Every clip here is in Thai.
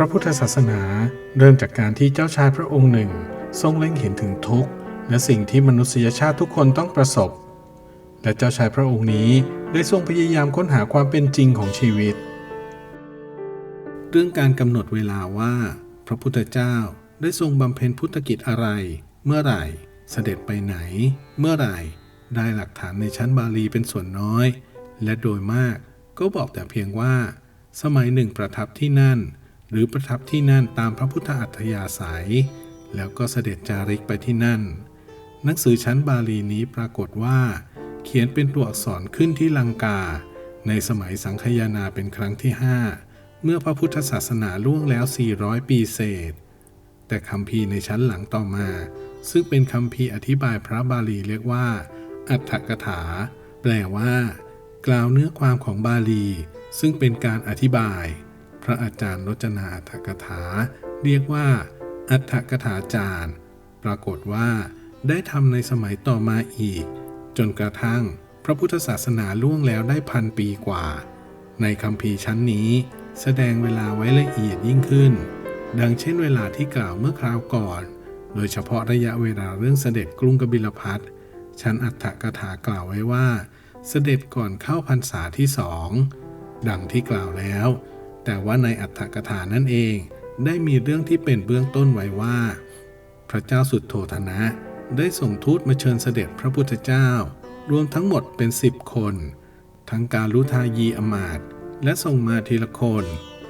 พระพุทธศาสนาเริ่มจากการที่เจ้าชายพระองค์หนึ่ง ทรงเล็งเห็นถึงทุกข์ และสิ่งที่มนุษยชาติทุกคนต้องประสบ และเจ้าชายพระองค์นี้ได้ทรงพยายามค้นหาความเป็นจริงของชีวิต เรื่องการกำหนดเวลาว่า พระพุทธเจ้าได้ทรงบำเพ็ญพุทธกิจอะไร เมื่อไหร่เสด็จไปไหน เมื่อไหร่ ได้หลักฐานในชั้นบาลีเป็นส่วนน้อย และโดยมากก็บอกแต่เพียงว่า สมัยหนึ่งประทับที่นั่น หรือประทับที่นั่นตามพระพุทธอัธยาศัย แล้วก็เสด็จจาริกไปที่นั่น หนังสือชั้นบาลีนี้ปรากฏว่า เขียนเป็นตัวอักษรขึ้นที่ลังกา ในสมัยสังคยานาเป็นครั้งที่ 5 เมื่อพระพุทธศาสนาล่วงแล้ว 400 ปีเศษ แต่คำพีในชั้นหลังต่อมา ซึ่งเป็นคำพีอธิบายพระบาลีเรียกว่า อัฏฐกถา แปลว่า กล่าวเนื้อความของบาลี ซึ่งเป็นการอธิบาย ระอาจารย์รจนาอัฏฐกถา เรียกว่า อัฏฐกถาจารย์ ปรากฏว่า ได้ทำในสมัยต่อมาอีก จนกระทั่งพระพุทธศาสนาล่วงแล้วได้พันปีกว่า ในคำพีชั้นนี้ แสดงเวลาไว้ละเอียดยิ่งขึ้น ดังเช่นเวลาที่กล่าวเมื่อคราวก่อน โดยเฉพาะระยะเวลาเรื่องเสด็จกรุงกบิลพัทชั้นอัฏฐกถากล่าวไว้ว่า เสด็จก่อนเข้าพรรษาที่สองดังที่กล่าวแล้ว แต่ว่าในอัฏฐกถานั่นเอง ได้มีเรื่องที่เป็นเบื้องต้นไว้ว่า พระเจ้าสุดโทธนะ ได้ส่งทูตมาเชิญเสด็จพระพุทธเจ้า รวมทั้งหมดเป็นสิบคน ทั้งการลุทายีอมาตและส่งมาทีละคน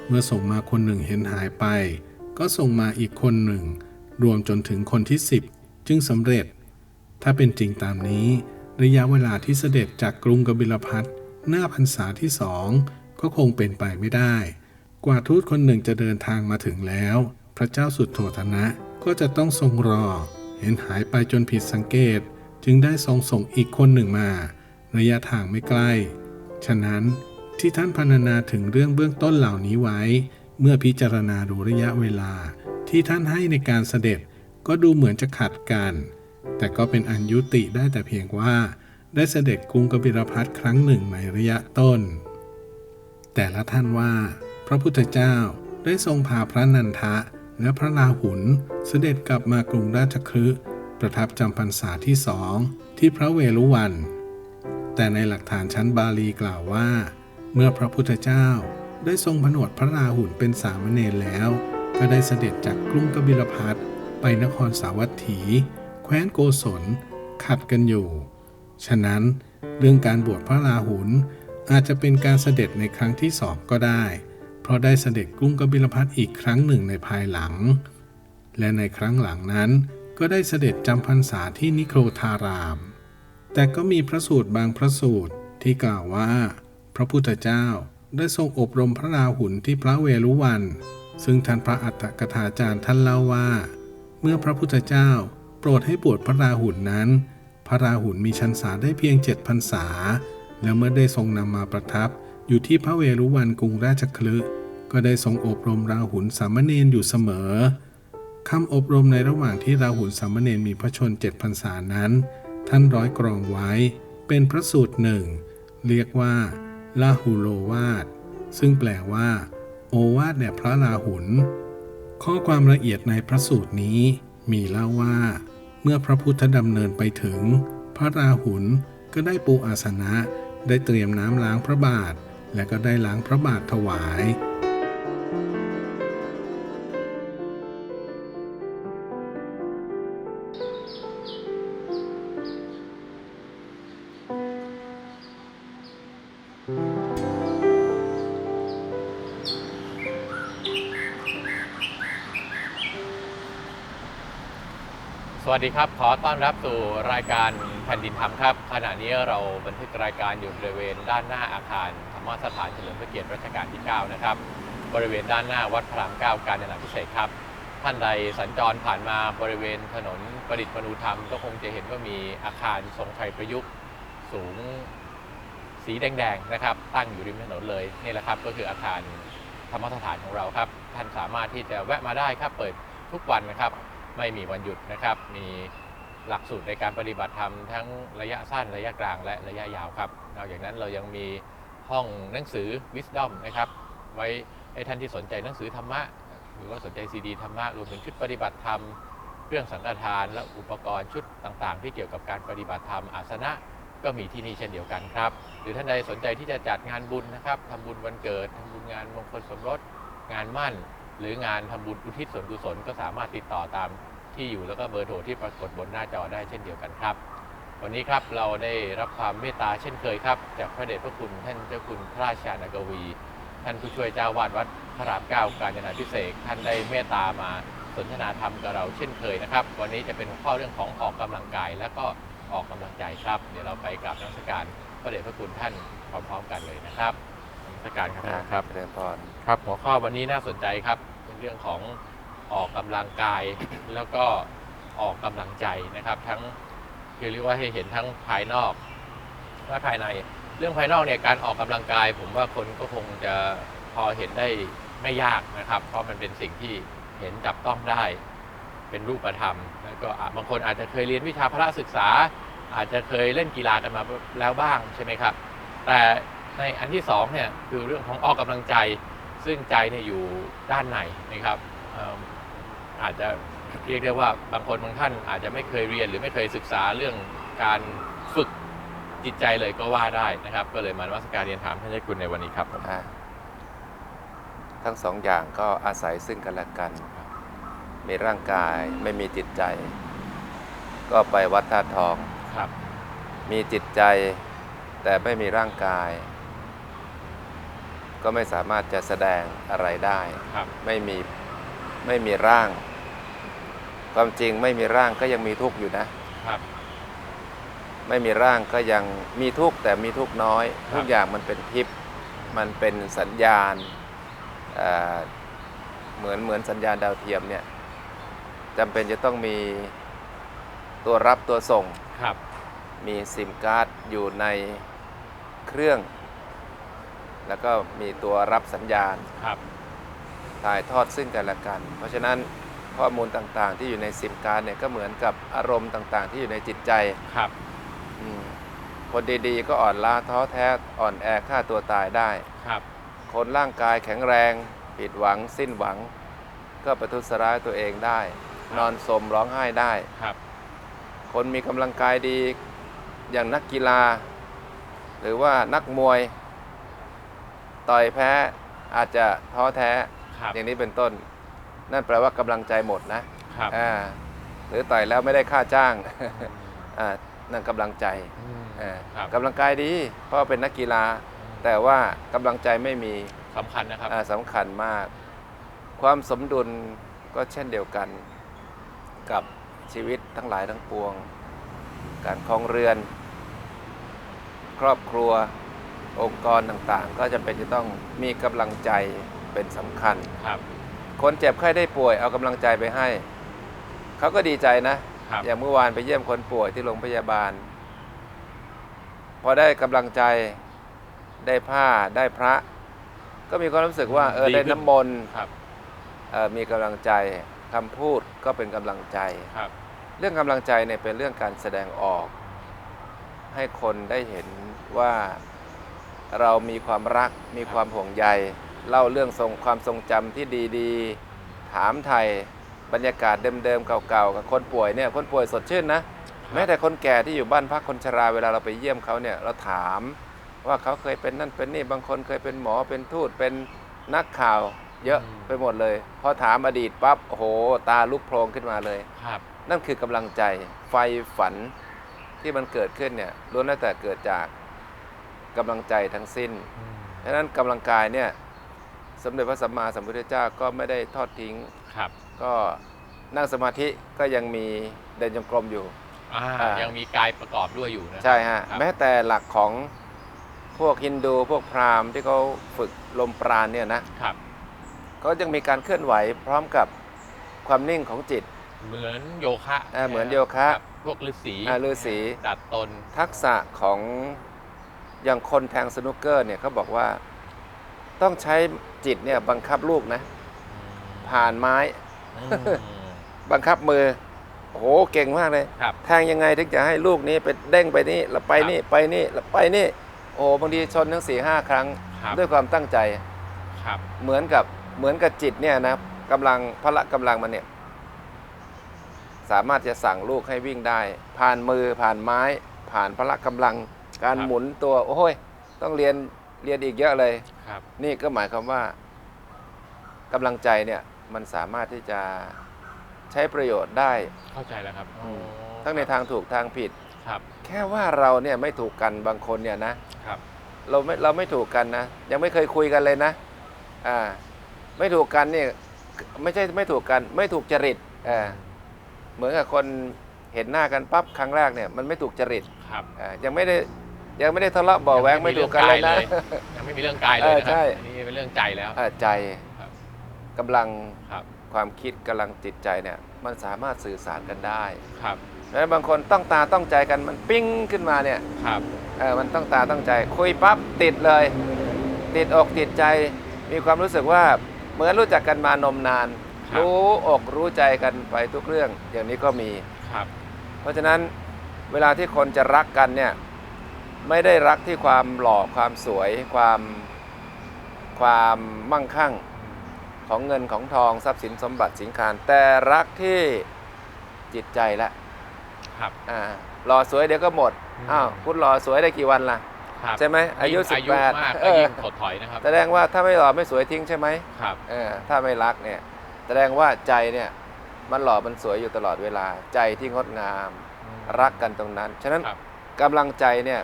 เมื่อส่งมาคนหนึ่งเห็นหายไป ก็ส่งมาอีกคนหนึ่ง รวมจนถึงคนที่สิบจึงสำเร็จ ถ้าเป็นจริงตามนี้ ระยะเวลาที่เสด็จจากกรุงกบิลพัทหน้าพรรษาที่สองก็คงเป็นไปไม่ได้ กว่าทูตคนหนึ่งจะเดินทางมาถึงแล้ว พระเจ้าสุดโทธนะก็จะต้องทรงรอ เห็นหายไปจนผิดสังเกต จึงได้ทรงส่งอีกคนหนึ่งมา ระยะทางไม่ใกล้ ฉะนั้นที่ท่านพรรณนาถึงเรื่องเบื้องต้นเหล่านี้ไว้ เมื่อพิจารณาดูระยะเวลา ที่ท่านให้ในการเสด็จก็ดูเหมือนจะขัดกัน แต่ก็เป็นอันยุติได้แต่เพียงว่า ได้เสด็จกรุงกบิลพัทครั้งหนึ่งในระยะต้น แต่ละท่านว่า พระพุทธเจ้าได้ทรงพาพระนันทะและพระราหุลเสด็จกลับมากรุงราชคฤห์ประทับจำพรรษาที่สองที่พระเวรุวัน แต่ในหลักฐานชั้นบาลีกล่าวว่า เมื่อพระพุทธเจ้าได้ทรงผนวดพระราหุลเป็นสามเณรแล้ว ก็ได้เสด็จจากกรุงกบิลพัทไปนครสาวัตถี แคว้นโกศล ขัดกันอยู่ ฉะนั้นเรื่องการบวชพระราหุลอาจจะเป็นการเสด็จในครั้งที่สองก็ได้ เพราะได้เสด็จกรุงกบิลพัทอีกครั้งหนึ่งในภายหลัง และในครั้งหลังนั้นก็ได้เสด็จจำพรรษาที่นิโครธาราม แต่ก็มีพระสูตรบางพระสูตรที่กล่าวว่า พระพุทธเจ้าได้ทรงอบรมพระราหุลที่พระเวรุวัน ซึ่งท่านพระอัฏฐกถาจารย์ท่านเล่าว่า เมื่อพระพุทธเจ้าโปรดให้บวชพระราหุลนั้น พระราหุลมีชันษาได้เพียงเจ็ดพรรษา แล้วเมื่อได้ทรงนำมาประทับอยู่ที่พระเวรุวันกรุงราชคลึ ก็ได้ทรงอบรมราหุลสามเณรอยู่เสมอคำอบรมในระหว่างที่ราหุลสามเณรมีพระชนเจ็ดพรรษานั้น ท่านร้อยกรองไว้ เป็นพระสูตรหนึ่ง เรียกว่าลาหุโลวาดซึ่งแปลว่า โอวาทแด่พระราหุล ข้อความละเอียดในพระสูตรนี้ มีเล่าว่า เมื่อพระพุทธดำเนินไปถึง พระราหุลก็ได้ปูอาสนะ ได้เตรียมน้ำล้างพระบาท และก็ได้ล้างพระบาทถวาย วัสดีครับ ขอต้อนรับสู่รายการแผ่นดินธรรมครับ ขณะนี้เราบันทึกรายการอยู่บริเวณด้านหน้าอาคารธรรมสถานเฉลิมพระเกียรติรัชกาลที่ 9 นะครับ บริเวณด้านหน้าวัดพระราม9การจนาพิเศษครับ ท่านใดสัญจรผ่านมาบริเวณถนนประดิษฐ์มนูธรรม ก็คงจะเห็นว่ามีอาคารทรงไทยประยุกต์สูงสีแดงๆนะครับ ตั้งอยู่ริมถนนเลยนี่แหละครับก็คืออาคารธรรมสถานของเราครับ ท่านสามารถที่จะแวะมาได้ครับเปิดทุกวันนะครับ ไม่มีวันหยุดนะครับ มีหลักสูตรในการปฏิบัติธรรมทั้งระยะสั้นระยะกลางและระยะยาวครับ นอกจากนั้นเรายังมีห้องหนังสือ Wisdom นะครับ ไว้ให้ท่านที่สนใจหนังสือธรรมะ หรือว่าสนใจซีดีธรรมะรวมถึงชุดปฏิบัติธรรมเครื่องสังฆทาน และอุปกรณ์ชุดต่างๆ ที่เกี่ยวกับการปฏิบัติธรรมอาสนะก็มีที่นี่เช่นเดียวกันครับ หรือท่านใดสนใจที่จะจัดงานบุญนะครับทำบุญวันเกิดทำบุญงานมงคลสมรสงานมั่น หรืองานทำบุญอุทิศส่วนกุศลก็สามารถติดต่อตามที่อยู่แล้วก็เบอร์โทรที่ปรากฏบนหน้าจอได้เช่นเดียวกันครับ วันนี้ครับเราได้รับความเมตตาเช่นเคยครับ จากพระเดชพระคุณท่านเจ้าคุณพระราชานากวี ท่านผู้ช่วยเจ้าวาดวัดพระรามเก้าการจนาพิเศษกท่านได้เมตตามาสนทนาธรรมกับเราเช่นเคยนะครับ วันนี้จะเป็นหัวข้อเรื่องของออกกำลังกายและก็ออกกำลังใจครับ เดี๋ยวเราไปกราบนมัสการพระเดชพระคุณท่านพร้อมๆกันเลยนะครับนมัสการครับท่านครับเจริญพร ครับหัวข้อวันนี้น่าสนใจครับเป็นเรื่องของออกกำลังกายแล้วก็ออกกำลังใจนะครับ ทั้งคือเรียกว่าให้เห็นทั้งภายนอกและภายใน เรื่องภายนอกเนี่ยการออกกำลังกาย ผมว่าคนก็คงจะพอเห็นได้ไม่ยากนะครับ เพราะมันเป็นสิ่งที่เห็นจับต้องได้ เป็นรูปธรรม แล้วก็บางคนอาจจะเคยเรียนวิชาพระศึกษา อาจจะเคยเล่นกีฬากันมาแล้วบ้างใช่ไหมครับ แต่ในอันที่สองเนี่ยคือเรื่องของออกกำลังใจ ซึ่งใจเนี่ยอยู่ด้านในนะครับเอิ่มอาจจะเรียกได้ว่าบางคนบางท่านอาจจะไม่เคยเรียนหรือไม่เคยศึกษาเรื่องการฝึกจิตใจเลยก็ว่าได้นะครับ ก็เลยมานมัสการเรียนถามท่านเจ้าคุณในวันนี้ครับผมอ่าทั้งสองอย่างก็อาศัยซึ่งกันและกัน มีร่างกายไม่มีจิตใจ ก็ไปวัดธาตุทองครับมีจิตใจแต่ไม่มีร่างกาย ก็ไม่สามารถจะแสดงอะไรได้ ครับไม่มีไม่มีร่าง ความจริงไม่มีร่างก็ยังมีทุกข์อยู่นะ ครับ ไม่มีร่างก็ยังมีทุกข์แต่มีทุกข์น้อย ครับ ทุกอย่างมันเป็นทิพย์มันเป็นสัญญาณเอ่อเหมือนเหมือนสัญญาณดาวเทียมเนี่ยจำเป็นจะต้องมีตัวรับตัวส่ง ครับ มีซิมการ์ดอยู่ในเครื่อง แล้วก็มีตัวรับสัญญาณครับถ่ายทอดซึ่งกันและกัน เพราะฉะนั้นข้อมูลต่างๆ ที่อยู่ในซิมการ์ดเนี่ยก็เหมือนกับอารมณ์ต่างๆ ที่อยู่ในจิตใจครับอืมคนดีๆ ก็อ่อนล้าท้อแท้อ่อนแอฆ่าตัวตายได้ครับ คนร่างกายแข็งแรง ผิดหวัง สิ้นหวัง ก็ประทุษร้ายตัวเองได้ นอนสมร้องไห้ได้ครับ คนมีกำลังกายดีอย่างนักกีฬา หรือว่านักมวย ต่อยแพ้อาจจะท้อแท้ ครับ อย่างนี้เป็นต้น นั่นแปลว่ากำลังใจหมดนะครับอ่าหรือต่อยแล้วไม่ได้ค่าจ้าง อ่านั่นกำลังใจอืมอ่าครับกำลังกายดี เพราะว่าเป็นนักกีฬา แต่ว่ากำลังใจไม่มี สำคัญนะครับ อ่าสำคัญมาก ความสมดุลก็เช่นเดียวกันกับชีวิตทั้งหลายทั้งปวง การครองเรือน ครอบครัว องค์กรต่างๆ ก็จะเป็นจะต้องมีกำลังใจเป็นสำคัญ ครับคนเจ็บไข้ได้ป่วยเอากำลังใจไปให้ เขาก็ดีใจนะ ครับ อย่างเมื่อวานไปเยี่ยมคนป่วยที่โรงพยาบาล พอได้กำลังใจได้ผ้าได้พระ ก็มีความรู้สึกว่าเออดีได้ขึ้น น้ำมนต์ครับเอ่อมีกำลังใจคำพูดก็เป็นกำลังใจ ครับเรื่องกำลังใจเนี่ยเป็นเรื่องการแสดงออก ให้คนได้เห็นว่า เรามีความรักมีความห่วงใย เล่าเรื่องทรงความทรงจำที่ดีๆ ถามไทยบรรยากาศเดิมๆเก่าๆกับคนป่วยเนี่ยคนป่วยสดชื่นนะแม้แต่คนแก่ที่อยู่บ้านพักคนชราเวลาเราไปเยี่ยมเขาเนี่ยเราถาม ว่าเขาเคยเป็นนั่นเป็นนี่บางคนเคยเป็นหมอเป็นทูตเป็นนักข่าวเยอะอืมไปหมดเลย พอถามอดีตปั๊บโอ้โหตาลุกโพลงขึ้นมาเลย ครับนั่นคือกำลังใจไฟฝันที่มันเกิดขึ้นเนี่ยล้วนแล้วแต่เกิดจาก กำลังใจทั้งสิ้นอืมฉะนั้นกำลังกายเนี่ยสมเด็จพระสัมมาสัมพุทธเจ้าก็ไม่ได้ทอดทิ้งครับ ก็นั่งสมาธิก็ยังมีเดินจงกรมอยู่ อ่าอ่ายั ยังมีกายประกอบด้วยอยู่นะ ใช่ฮะครับ แม้แต่หลักของพวกฮินดูพวกพราหมณ์ที่เขาฝึกลมปราณเนี่ยนะครับ เขายังมีการเคลื่อนไหวพร้อมกับความนิ่งของจิต เหมือนโยคะอ่าเหมือนโยคะ รับพวกฤาษีอ่าฤาษี ดัดตนทักษะของ อย่างคนแทงสนุกเกอร์เนี่ยเขาบอกว่า ต้องใช้จิตเนี่ยบังคับลูกนะ ผ่านไม้อืมบังคับมือโอ้โหเก่งมากเลย ครับ แทงยังไงถึงจะให้ลูกนี้ไปเด้งไปนี่แล้วไปครับนี่ไปนี่แล้วไปนี่โอ้โหบางทีชนทั้งสี่ห้าครั้ง ครับ ด้วยความตั้งใจ ครับ เหมือนกับเหมือนกับจิตเนี่ยนะกำลังพละกำลังมันเนี่ย สามารถจะสั่งลูกให้วิ่งได้ ผ่านมือผ่านไม้ ผ่านพละกำลัง การหมุนตัวโอ้ยต้องเรียนเรียนอีกเยอะเลยครับนี่ก็หมายความว่ากำลังใจเนี่ยมันสามารถที่จะใช้ประโยชน์ได้เข้าใจแล้วครับอืมอ๋อทั้งในทางถูกทางผิดครับ แค่ว่าเราเนี่ยไม่ถูกกันบางคนเนี่ยนะครับเราไม่เราไม่ถูกกันนะ ยังไม่เคยคุยกันเลยนะอ่าไม่ถูกกันเนี่ยไม่ใช่ไม่ถูกกัน ไม่ถูกจริตอ่าเหมือนกับคนเห็นหน้ากันปั๊บครั้งแรกเนี่ยมันไม่ถูกจริตครับอ่ายังไม่ได้ ยังไม่ได้ทะเลาะเบาะแวงยังไม่ไม่มีถูกกันเลยนะเรื่องกายเลยยังไม่มีเรื่องกายเลยเออนะคใช่ รับอันนี้เป็นเรื่องใจแล้ว อ่าใจครับกำลังครับ ความคิดกำลังจิตใจเนี่ยมันสามารถสื่อสารกันได้ครับ แล้วบางคนต้องตาต้องใจกันมันปิ้งขึ้นมาเนี่ยครับ เออมันต้องตาต้องใจ คุยปั๊บติดเลย ติดอกติดใจ มีความรู้สึกว่าเหมือนรู้จักกันมานมนาน ครับ รู้อกรู้ใจกันไปทุกเรื่องอย่างนี้ก็มี ครับ เพราะฉะนั้นเวลาที่คนจะรักกันเนี่ย ไม่ได้รักที่ความหล่อความสวย ความความมั่งคั่งของเงินของทองทรัพย์สินสมบัติสินคาร แต่รักที่จิตใจละครับอ่าหล่อสวยเดี๋ยวก็หมดอืมอ้าวคุณหล่อสวยได้กี่วันล่ะครับใช่ไหมอายุงอายุ18มากเอก็อยิ่งถดถอยนะครับ แสดงว่าถ้าไม่หล่อไม่สวยทิ้งใช่ไหมครับเออถ้าไม่รักเนี่ยแสดงว่าใจเนี่ยมันหล่อมันสวยอยู่ตลอดเวลาใจที่งดงาม รักกันตรงนั้น ฉะนั้นครับกำลังใจเนี่ย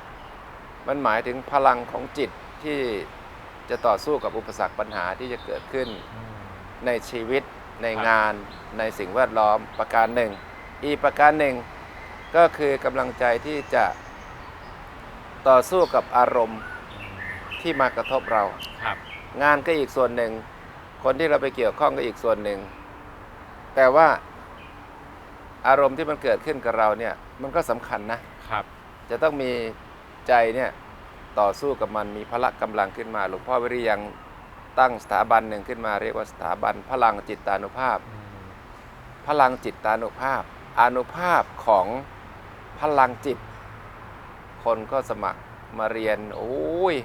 มันหมายถึงพลังของจิตที่จะต่อสู้กับอุปสรรคปัญหาที่จะเกิดขึ้นอืมในชีวิตในครับงานในสิ่งแวดล้อมประการหนึ่ง อีกประการหนึ่ง ก็คือกำลังใจที่จะต่อสู้กับอารมณ์ที่มากระทบเราครับ งานก็อีกส่วนหนึ่ง คนที่เราไปเกี่ยวข้องก็อีกส่วนหนึ่ง แต่ว่าอารมณ์ที่มันเกิดขึ้นกับเราเนี่ยมันก็สำคัญนะครับ จะต้องมี ใจเนี่ยต่อสู้กับมันมีพละกำลังขึ้นมา หลวงพ่อวิริยังตั้งสถาบันหนึ่งขึ้นมา เรียกว่าสถาบันพลังจิตตานุภาพอืมพลังจิตตานุภาพอานุภาพของพลังจิต คนก็สมัครมาเรียนโอ้ย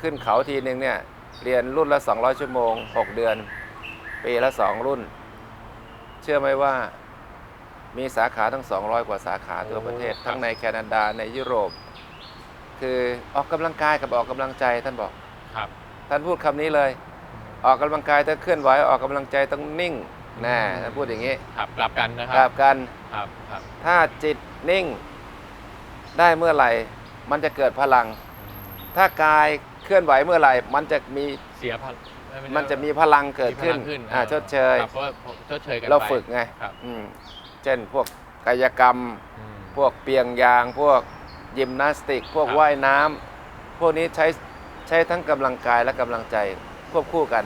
ขึ้นเขาทีหนึ่งเนี่ยเรียนรุ่นละ 200 ชั่วโมง 6 เดือน ปีละ 2 รุ่น เชื่อไหมว่ามีสาขาทั้ง 200 กว่าสาขาทั่วประเทศ ทั้งในแคนาดาในยุโรป คือออกกำลังกายกับออกกำลังใจท่านบอกครับท่านพูดคำนี้เลย ออกกำลังกายต้องเคลื่อนไหวออกกำลังใจต้องนิ่งแน่ท่านพูดอย่างนี้ครับกลับกันนะคกลัรับกันครับครับถ้าจิตนิ่ง ได้เมื่อไหร่ มันจะเกิดพลัง ถ้ากายเคลื่อนไหวเมื่อไหร่ มันจะมีเสียพันมันจะมีพลังเกิดขึ้นมีพลังอ่าชดเชยครับเพราะว่าชดเชยกันเราไปฝึกไงครับอืมเช่นพวกกายกรรมอืมพวกเปียงยางพวก ยิมนาสติก พวกครับ ว่ายน้ำพวกนี้ใช้ใช้ทั้งกำลังกายและกำลังใจควบคู่กัน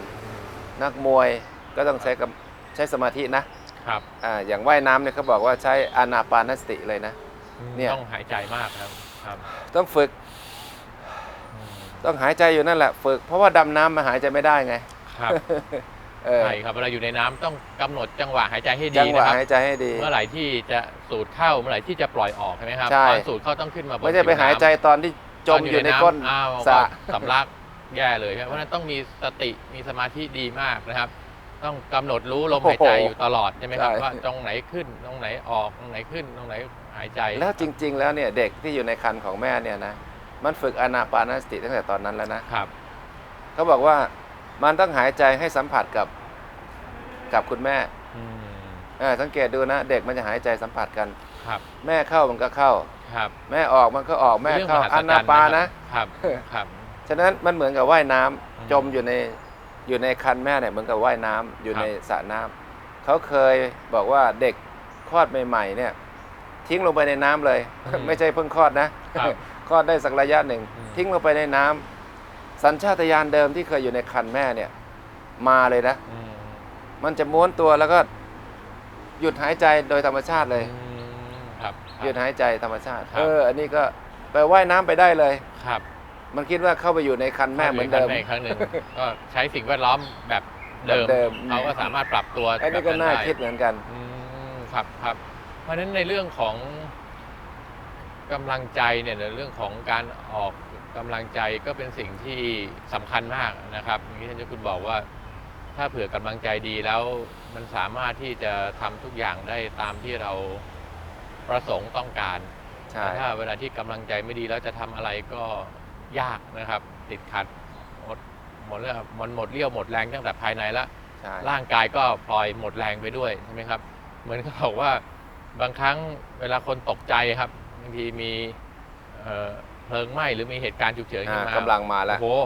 นักมวยก็ต้องใช้กำใช้สมาธินะครับอ่าอย่างว่ายน้ำเนี่ยเขาบอกว่าใช้อานาปานสติเลยนะ เนี่ย ต้องหายใจมากครับครับต้องฝึกอืมต้องหายใจอยู่นั่นแหละ ฝึกเพราะว่าดำน้ำมาหายใจไม่ได้ไง ครับ เออใช่ครับเวลาอยู่ในน้ำต้องกำหนดจังหวะหายใจให้จัดีงหวะนะครับ หายใจให้ดี เมื่อไหร่ที่จะสูดเข้าเมื่อไหร่ที่จะปล่อยออกใช่ไหมครับใช่ ตอนสูดเข้าต้องขึ้นมาบนไม่ใช่ไปผิวน้ำหายใจตอนที่จมอยู่ในก้นอ้าวสระ ก็สำลักแย่เลยครับเพราะฉะนั้นต้องมีสติมีสมาธิดีมากนะครับ ต้องกำหนดรู้ลมหายใจอยู่ตลอดใช่ไหมครับว่าตรงไหนขึ้นตรงไหนออกตรงไหนขึ้นตรงไหนหายใจแล้วจริง ๆ แล้วเนี่ยเด็กที่อยู่ในครรภ์ของแม่เนี่ยนะมันฝึกอานาปานสติตั้งแต่ตอนนั้นแล้วนะครับ เขาบอกว่า มันต้องหายใจให้สัมผัสกับกับคุณแม่อืมเออสังเกตดูนะ เด็กมันจะหายใจสัมผัสกัน ครับ แม่เข้ามันก็เข้า ครับ แม่ออกมันก็ออกแม่รื่องเข้ามหัศอาจรนารย์ปานะ ครับ ครับ ฉะนั้นมันเหมือนกับว่ายน้ำอืมจมอยู่ในอยู่ในคันแม่เนี่ยเหมือนกับว่ายน้ำอยู่ครับในสระน้ำเขาเคยบอกว่าเด็กคลอดใหม่ๆเนี่ยทิ้งลงไปในน้ำเลย อืมไม่ใช่เพิ่งคลอดนะครับ คลอดได้สักระยะหนึ่ง อืม ทิ้งลงไปในน้ำ สัญชาตญาณเดิมที่เคยอยู่ในคันแม่เนี่ย มาเลยนะ อืมมันจะม้วนตัวแล้วก็ หยุดหายใจโดยธรรมชาติเลย อืมครับหยุดหายใจธรรมชาติ ครับ เออ อันนี้ก็ไปว่ายน้ำไปได้เลย ครับมันคิดว่าเข้าไปอยู่ในคันแม่เหมือนเดิม ข้าไปครั้งหนึ่งก็ใช้สิ่งแวดล้อมแบบเดิมแบบเดิม เขาก็สามารถปรับตัวไอ้นี่ก็แบบน่าได้ คิดเหมือนกัน อืมครับครับ เพราะฉะนั้นในเรื่องของกำลังใจเนี่ยในเรื่องของการออก กำลังใจก็เป็นสิ่งที่สำคัญมากนะครับอย่างที่ท่านเจ้าคุณบอกว่า ถ้าเผื่อกำลังใจดีแล้วมันสามารถที่จะทำทุกอย่างได้ตามที่เราประสงค์ต้องการใช่แต่ถ้าเวลาที่กำลังใจไม่ดีแล้วจะทำอะไรก็ยากนะครับ ติดขัดหมดหมดแล้วมันหมดเรี่ยวหมดแรงตั้งแต่ภายในแล้วใช่ร่างกายก็พลอยหมดแรงไปด้วยใช่ไหมครับ เหมือนเขาบอกว่าบางครั้งเวลาคนตกใจครับบางทีมีเอ่อ เพลิงไหม้หรือมีเหตุการณ์ฉุกเฉินขึ้นอ่ามากำลังมาแล้ว โอ้โห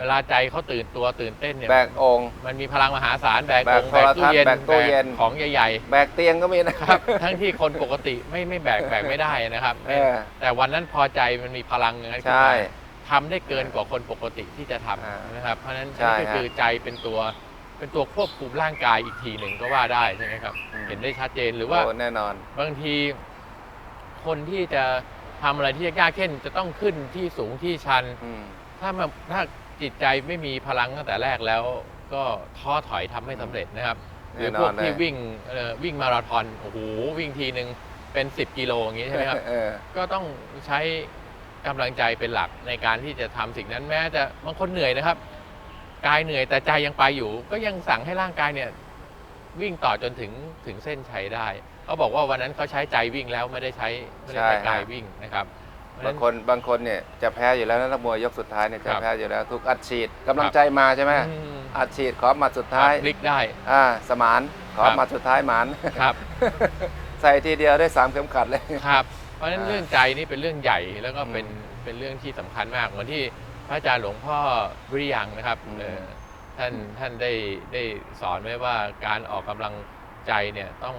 เวลาใจเขาตื่นตัวตื่นเต้นเนี่ย แบกองค์ มันมีพลังมหาศาลแบกแบอกงค์โทแบรกทัตู้ศน์เย็นแบกตู้เย็น ของใหญ่แบกเตียงก็มีนะๆครับ ทั้งที่คนปกติไม่ไม่แบกแบกไม่ได้นะครับเออแต่วันนั้นพอใจมันมีพลังอย่างนั้นขึ้นใช่ มา ทำได้เกินกว่าคนปกติที่จะทอ่าำนะครับ เพราะฉะนั้นใช่นี่ก็ฮะคือใจเป็นตัวเป็นตัวควบคุมร่างกายอีกทีหนึ่งก็ว่าได้ใช่ไหมครับ อืม เห็นได้ชัดเจนหรือว่าโอ้แน่นอน บางทีคนที่จะ ทำอะไรที่ยากๆเช่นจะต้องขึ้นที่สูงที่ชัน อืมถ้ามันถ้าจิตใจไม่มีพลังตั้งแต่แรกแล้ว ก็ท้อถอยทำไม่สำเร็จนะครับ หรือแน่นพวอกนเลยที่วิ่งเอ่อวิ่งมาราธอนโอ้โหวิ่งทีหนึ่งเป็น 10 กิโลอย่างนี้ใช่ไหมครับ เออ ก็ต้องใช้กำลังใจเป็นหลักในการที่จะทำสิ่งนั้นแม้จะบางคนเหนื่อยนะครับ กายเหนื่อยแต่ใจยังไปอยู่ ก็ยังสั่งให้ร่างกายเนี่ย วิ่งต่อจนถึงถึงเส้นชัยได้ เขาบอกว่าวันนั้นเขาใช้ใจวิ่งแล้วไม่ได้ใช้ไม่ได้ใช้ใช่ฮะกายวิ่งนะครับเพระฉะบางคนบางคนเนี่ยจะแพ้อยู่แล้วนะนักมวยยกสุดท้ายเนี่ยครัจะบแพ้อยู่แล้วถูกอัดฉีดกำลังใจมาใช่ไหมอืมอัดฉีดขอหมัดสุดท้ายพลิกได้อ่าสมานขอครับหมัดสุดท้ายหมานครับใส่ทีเดียวได้สามเข็มขัดเลยครับเพราะฉะนั้นอ่าเรื่องใจนี่เป็นเรื่องใหญ่แล้วก็เป็นอืมเป็นเรื่องที่สำคัญมากเหมือนที่พระอาจารย์หลวงพ่อวิริยังนะครับอืมเอ่อท่านท่านได้ได้สอนไว้ว่าการออกกำลังใจเนี่ยต้อง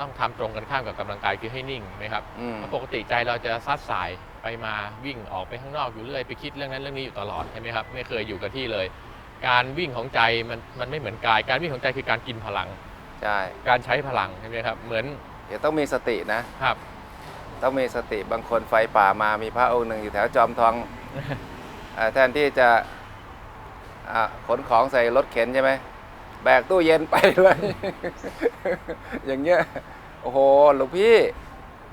ต้องทำตรงกันข้ามกับกำลังกายคือให้นิ่งนะครับอืมเพราะปกติใจเราจะซัดสายไปมาวิ่งออกไปข้างนอกอยู่เรื่อยไปคิดเรื่องนั้นเรื่องนี้อยู่ตลอดใช่ไหมครับไม่เคยอยู่กับที่เลย การวิ่งของใจมันมันไม่เหมือนกาย การวิ่งของใจคือการกินพลังใช่การใช้พลังใช่ไหมครับเหมือนเดี๋ยวต้องมีสตินะครับ ต้องมีสติบางคนไฟป่ามามีพระองค์หนึ่งอยู่แถวจอมทองอ่าแทนที่จะอ่าขนของใส่รถเข็นใช่ไหม แบกตู้เย็นไปเลย อย่างเงี้ยโอ้โหหลวงพี่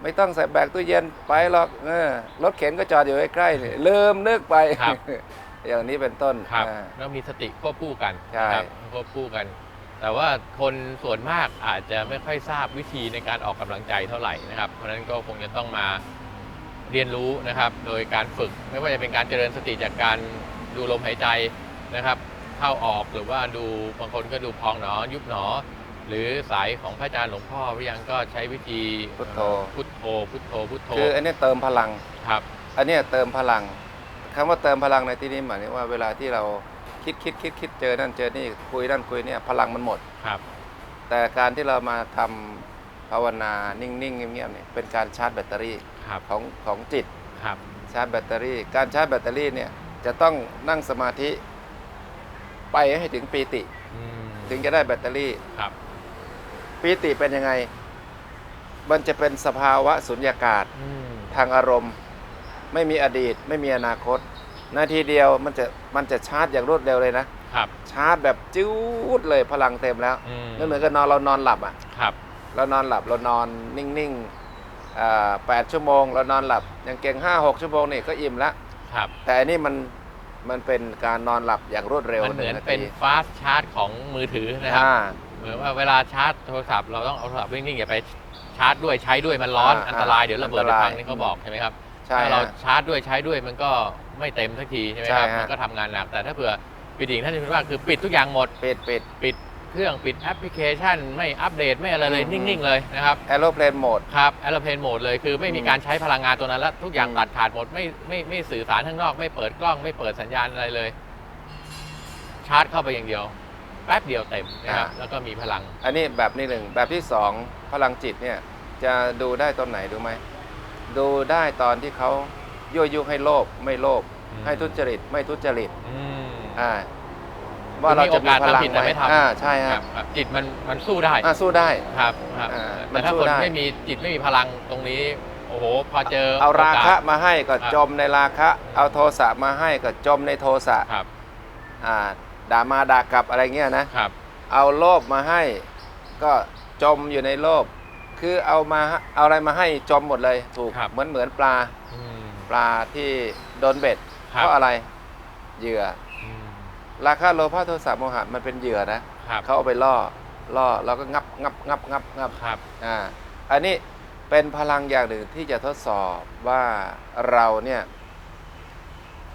ไม่ต้องใส่แบกตู้เย็นไปหรอกเออรถเข็นก็จอดอยู่ใกล้ๆนี่ลืมนึกไปครับ อย่างนี้เป็นต้นครับอ่า แล้วมีสติควบคู่กันใช่ นะครับควบคู่กัน แต่ว่าคนส่วนมากอาจจะไม่ค่อยทราบวิธีในการออกกำลังใจเท่าไหร่นะครับ เพราะฉะนั้นก็คงจะต้องมาเรียนรู้นะครับ โดยการฝึกไม่ว่าจะเป็นการเจริญสติจากการดูลมหายใจนะครับ เข้าออกหรือว่าดูบางคนก็ดูพองหนอยุบหนอ หรือสายของพระอาจารย์หลวงพ่อวิยังก็ใช้วิธีพุทโธ พุทโธพุทโธพุทโธคืออันนี้เติมพลัง ครับอันเนี้ยเติมพลังคำว่าเติมพลังในที่นี้หมายถึงว่าเวลาที่เราคิดคิดคิดคิดเจอนั่นเจอนี่คุยนั่นคุยเนี่ยพลังมันหมด ครับ แต่การที่เรามาทำภาวนานิ่งๆเงียบๆเนี่ยเป็นการชาร์จแบตเตอรี่ครับของของจิตครับชาร์จแบตเตอรี่ การชาร์จแบตเตอรี่เนี่ยจะต้องนั่งสมาธิ ไปให้ถึงปีติ อืมถึงจะได้แบตเตอรี่ ครับ ปีติเป็นยังไง มันจะเป็นสภาวะสุญญากาศ อืมทางอารมณ์ ไม่มีอดีต ไม่มีอนาคต นาทีเดียวมันจะมันจะชาร์จอย่างรวดเร็วเลยนะ ครับชาร์จแบบจิ้วดเลยพลังเต็มแล้วอืมไม่เหมือนกับนอนเรานอนหลับอะ ครับเรานอนหลับเรานอนนิ่งๆอ่าแปดชั่วโมง เรานอนหลับอย่างเก่งห้าหกชั่วโมงนี่ก็อิ่มแล้วครับแต่อันนี้มัน มันเป็นการนอนหลับอย่างรวดเร็วมันเหมือนงาเป็นทีฟาสชาร์จของมือถือนะครับ อ่า เหมือนว่าเวลาชาร์จโทรศัพท์เราต้องเอาโทรศัพท์นิ่งๆอย่าไปชาร์จด้วยใช้ด้วยมันร้อนอ่าอันตรายเดี๋ยวระเบิดอันตในราย พังนี่เขาบอกใช่ไหมครับใช่ถ้าเราฮะ ชาร์จด้วยใช้ด้วยมันก็ไม่เต็มสักทีใช่ไหมครับใช่ฮะ มันก็ทำงานหนักแต่ถ้าเผื่อปิดดิ่งท่านจะว่าคือปิดทุกอย่างหมด ปิดปิดปิด เครื่องปิดแอปพลิเคชัน ไม่อัปเดตไม่อะไรเลย อืม นิ่ง ๆ เลยนะครับแอโรเพลนโหมดครับแอ r เพนโหมดเลยคือไม่มีอืมการใช้พลังงานตัวนั้นแล้ว ทุกอย่างอืมตัดขาดหมดไม่ไม่ไม่สื่อสารข้างนอก ไม่เปิดกล้องไม่เปิดสัญญาณอะไรเลย ชาร์จเข้าไปอย่างเดียว แป๊บเดียวเต็มนะครับอ่าแล้วก็มีพลัง อันนี้แบบนี้หนึ่งแบบที่สองพลังจิตเนี่ย จะดูได้ตอนไหนดูไหม ดูได้ตอนที่เขายั่วยุให้โลภไม่โลภอืม ให้ทุจริตไม่ทุจริต อืม อ่า ว่าเราจะมีพลังมีโอกาสทำผิดไหแต่มไม่ทำอ่าใช่คฮะรับครับจิตมันมันสู้ได้อ่าสู้ได้ครับครับอ่ามัแต่นถ้าสู้คนได้ไม่มีจิตไม่มีพลังตรงนี้โอ้โหพอเจอเอาราโกสคะมาให้ก็ครับจมในราคะ เอาโทสะมาให้ก็จมในโทสะครับอ่าด่ามาด่ากลับอะไรเงี้ยนะครับ เอาโลภมาให้ก็จมอยู่ในโลภคือเอามาเอาอะไรมาให้จมหมดเลยถูกครับเหมือนเหมือนปลาอืมปลาที่โดนเบ็ดครับเพราะอะไรเหยื่ออืม ราคาโลภะโทสะโมหะมันเป็นเหยื่อนะครับเขาเอาไปล่อล่อแล้วก็งับงับงับงับงับครับอ่าอันนี้เป็นพลังอย่างหนึ่งที่จะทดสอบว่าเราเนี่ย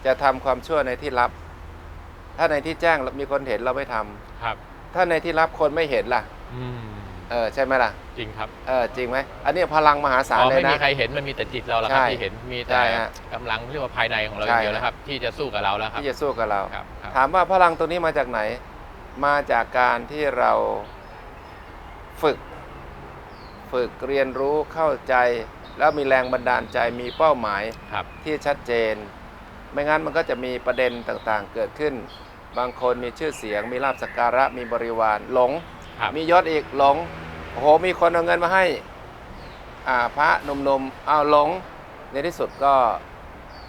จะทำความชั่วในที่ลับ ถ้าในที่แจ้งมีคนเห็นเราไม่ทำครับ ถ้าในที่ลับคนไม่เห็นล่ะอืมเออใช่ไหมล่ะ จริงครับเออจริงไหมอันนี้พลังมหาศาลอ๋อเลยไม่นะมีใครเห็นมันมีแต่จิตเราแล้วครับใช่ที่เห็นมีใช่แต่ฮะกำลังเรียกว่าภายในของเราอใช่ย่างเดียวแล้วครับ ที่จะสู้กับเราแล้วครับที่จะสู้กับเราครับครับ ถามว่าพลังตัวนี้มาจากไหน มาจากการที่เราฝึก ฝึกเรียนรู้เข้าใจ แล้วมีแรงบันดาลใจมีเป้าหมายครับที่ชัดเจน ไม่งั้นมันก็จะมีประเด็นต่างๆเกิดขึ้น บางคนมีชื่อเสียง มีลาบสักการะมีบริวารหลงครับมียศอีกหลงโอ้โหมีคนเอาเงินมาให้อ่าพระหนุ่มๆเอาหลงในที่สุดก็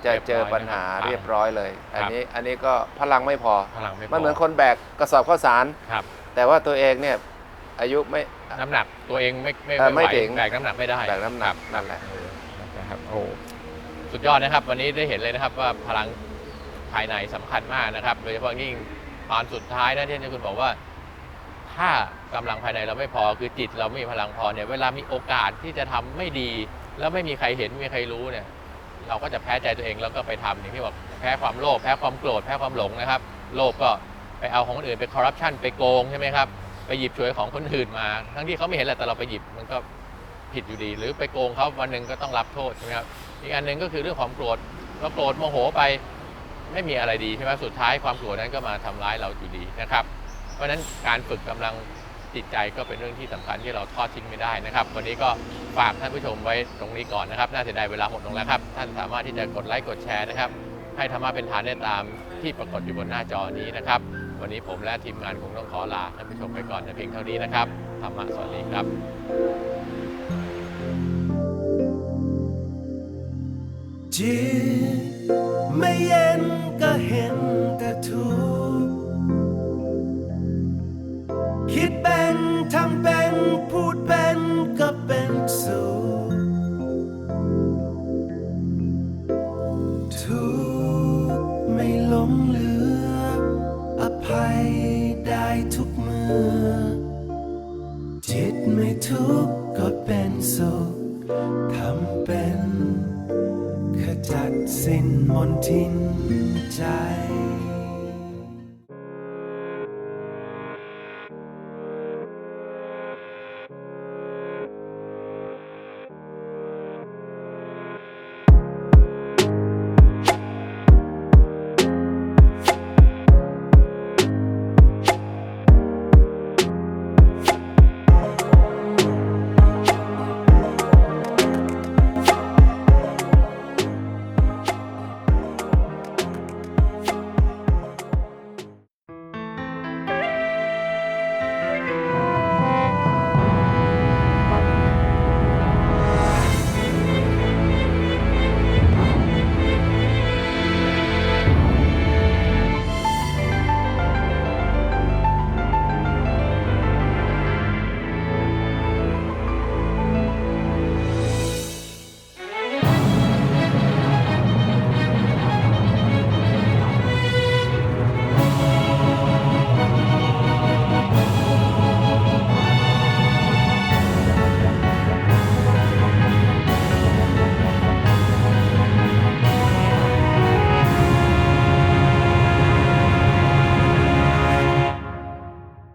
จะเจอปัญหาเรียบร้อยเลย อันนี้อันนี้ก็พลังไม่พอพลังไม่พอมันเหมือนคนแบกกระสอบข้าวสารครับ แต่ว่าตัวเองเนี่ยอายุไม่น้ำหนักตัวเองไม่ไม่เออไม่ไหวถึงแบกน้ำหนักไม่ได้แบกน้ำหนักครับนั่นแหละเออนะครับโอ้สุดยอดนะครับ วันนี้ได้เห็นเลยนะครับว่าพลังภายในสำคัญมากนะครับ โดยเฉพาะยิ่งตอนสุดท้ายนะที่คุณบอกว่า ถ้ากำลังภายในเราไม่พอคือจิตเราไม่มีพลังพอเนี่ยเวลามีโอกาสที่จะทำไม่ดี แล้วไม่มีใครเห็นไม่มีใครรู้เนี่ย เราก็จะแพ้ใจตัวเองแล้วก็ไปทำอย่างที่บอกแพ้ความโลภแพ้ความโกรธแพ้ความหลงนะครับ โลภก็ไปเอาของคนอื่นไปคอร์รัปชันไปโกงใช่ไหมครับไปหยิบฉวยของคนอื่นมา ทั้งที่เขาไม่เห็นแหละแต่เราไปหยิบมันก็ผิดอยู่ดี หรือไปโกงเขาวันหนึ่งก็ต้องรับโทษใช่ไหมครับอีกอันหนึ่งก็คือเรื่องของโกรธเราโกรธโมโหไปไม่มีอะไรดีใช่ไหมสุดท้ายความโกรธนั้นก็มาทำร้ายเราอยู่ดีนะครับ เพราะฉะนั้นการฝึกกำลัง จิตใจก็เป็นเรื่องที่สำคัญที่เราทอดทิ้งไม่ได้นะครับ วันนี้ก็ฝากท่านผู้ชมไว้ตรงนี้ก่อนนะครับ น่าเสียดายเวลาหมดลงแล้วครับ ท่านสามารถที่จะกดไลค์กดแชร์นะครับ ให้ธรรมะเป็นฐานได้ตามที่ปรากฏอยู่บนหน้าจอนี้นะครับ วันนี้ผมและทีมงานคงต้องขอลาท่านผู้ชมไปก่อนแต่เพียงเท่านี้นะครับ ธรรมะสวัสดีครับจิตไม่เย็นก็เห็นแต่ทุก เป็นทำเป็นพูดเป็นก็เป็นสุขทุกไม่หลงเหลือ อภัยได้ทุกเมื่อ จิตไม่ทุกข์ก็เป็นสุขทำเป็นขจัดสิ้นมนทินใจ